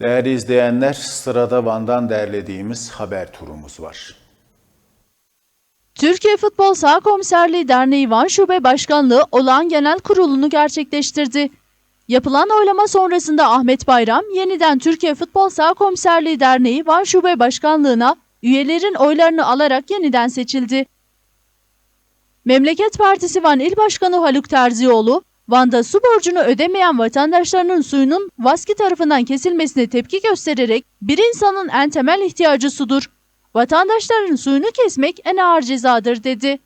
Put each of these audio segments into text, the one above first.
Değerli izleyenler, sırada Van'dan derlediğimiz haber turumuz var. Türkiye Futbol Sağ Komiserliği Derneği Van Şube Başkanlığı olağan genel kurulunu gerçekleştirdi. Yapılan oylama sonrasında Ahmet Bayram yeniden Türkiye Futbol Sağ Komiserliği Derneği Van Şube Başkanlığı'na üyelerin oylarını alarak yeniden seçildi. Memleket Partisi Van İl Başkanı Haluk Terzioğlu, Van'da su borcunu ödemeyen vatandaşlarının suyunun VASKİ tarafından kesilmesine tepki göstererek bir insanın en temel ihtiyacı sudur. Vatandaşların suyunu kesmek en ağır cezadır dedi.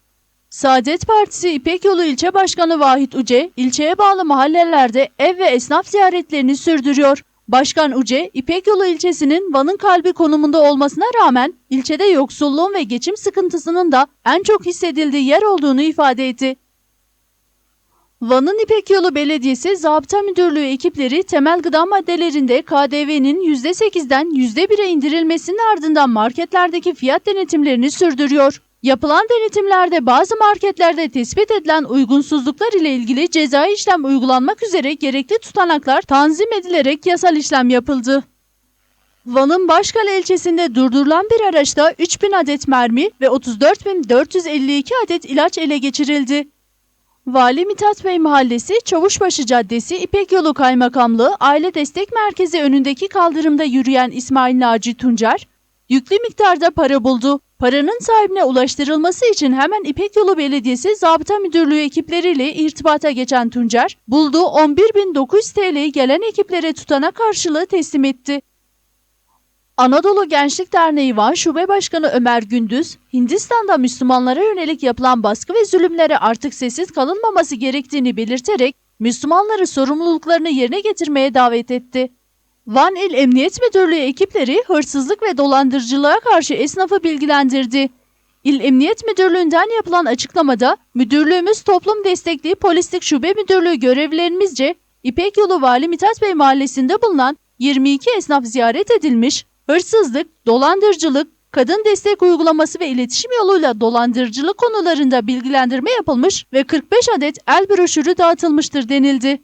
Saadet Partisi İpek Yolu İlçe Başkanı Vahit Uce, ilçeye bağlı mahallelerde ev ve esnaf ziyaretlerini sürdürüyor. Başkan Uce, İpek Yolu ilçesinin Van'ın kalbi konumunda olmasına rağmen ilçede yoksulluğun ve geçim sıkıntısının da en çok hissedildiği yer olduğunu ifade etti. Van'ın İpek Yolu Belediyesi Zabıta Müdürlüğü ekipleri temel gıda maddelerinde KDV'nin %8'den %1'e indirilmesinin ardından marketlerdeki fiyat denetimlerini sürdürüyor. Yapılan denetimlerde bazı marketlerde tespit edilen uygunsuzluklar ile ilgili cezai işlem uygulanmak üzere gerekli tutanaklar tanzim edilerek yasal işlem yapıldı. Van'ın Başkale ilçesinde durdurulan bir araçta 3000 adet mermi ve 34.452 adet ilaç ele geçirildi. Vali Mithat Bey Mahallesi, Çavuşbaşı Caddesi, İpek Yolu Kaymakamlığı, Aile Destek Merkezi önündeki kaldırımda yürüyen İsmail Naci Tuncer, yüklü miktarda para buldu. Paranın sahibine ulaştırılması için hemen İpek Yolu Belediyesi Zabıta Müdürlüğü ekipleriyle irtibata geçen Tuncer, bulduğu 11.900 TL'yi gelen ekiplere tutana karşılığı teslim etti. Anadolu Gençlik Derneği Van Şube Başkanı Ömer Gündüz, Hindistan'da Müslümanlara yönelik yapılan baskı ve zulümlere artık sessiz kalınmaması gerektiğini belirterek Müslümanları sorumluluklarını yerine getirmeye davet etti. Van İl Emniyet Müdürlüğü ekipleri hırsızlık ve dolandırıcılığa karşı esnafı bilgilendirdi. İl Emniyet Müdürlüğü'nden yapılan açıklamada müdürlüğümüz toplum destekli polislik şube müdürlüğü görevlilerimizce İpek Yolu Vali Mithat Bey mahallesinde bulunan 22 esnaf ziyaret edilmiş, hırsızlık, dolandırıcılık, kadın destek uygulaması ve iletişim yoluyla dolandırıcılık konularında bilgilendirme yapılmış ve 45 adet el broşürü dağıtılmıştır denildi.